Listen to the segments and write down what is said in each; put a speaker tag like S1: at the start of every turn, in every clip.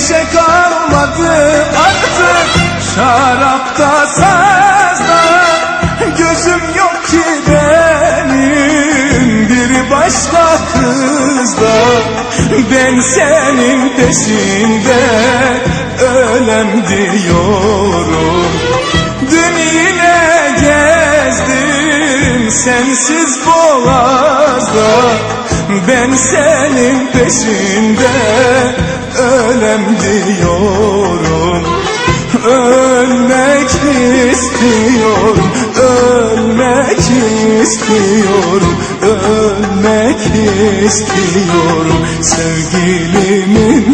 S1: neşe kalmadı artık Şarapta sazda gözüm yok ki benim. Bir başka kızda ben senin peşinde ölem diyorum. Dün yine gezdim sensiz boğazda ben senin peşinde ölem diyorum Ölmek istiyorum, ölmek istiyorum, ölmek istiyorum sevgilimin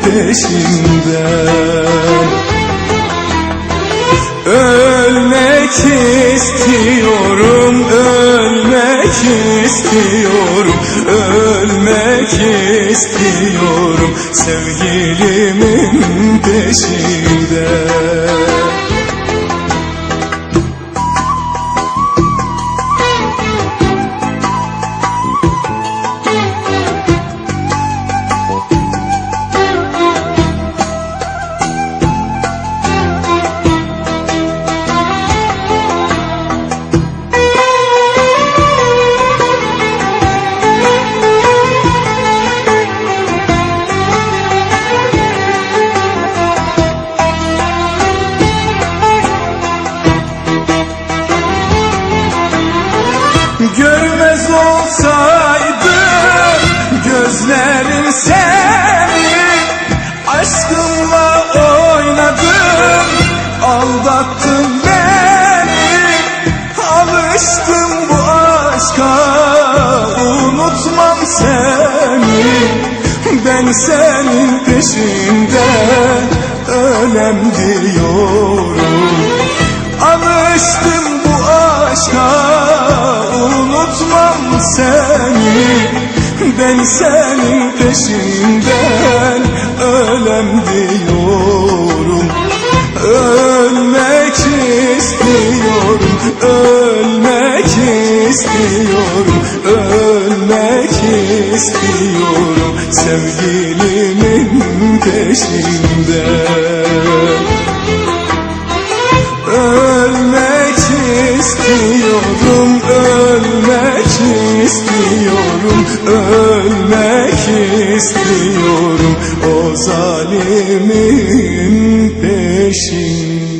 S1: peşinden. Ölmek istiyorum, ölmek istiyorum sevgilimin peşinde. Görmez olsaydı gözlerin seni Aşkımla oynadın, aldattın beni Alıştım bu aşka, unutmam seni Ben senin peşinde ölem diyorum Alıştım Ben senin peşinden ölem diyorum. Ölmek istiyorum, ölmek istiyorum, ölmek istiyorum Sevgilimin peşinden Ölmek istiyorum, ölmek istiyorum, ölmek istiyorum O zalimin peşinden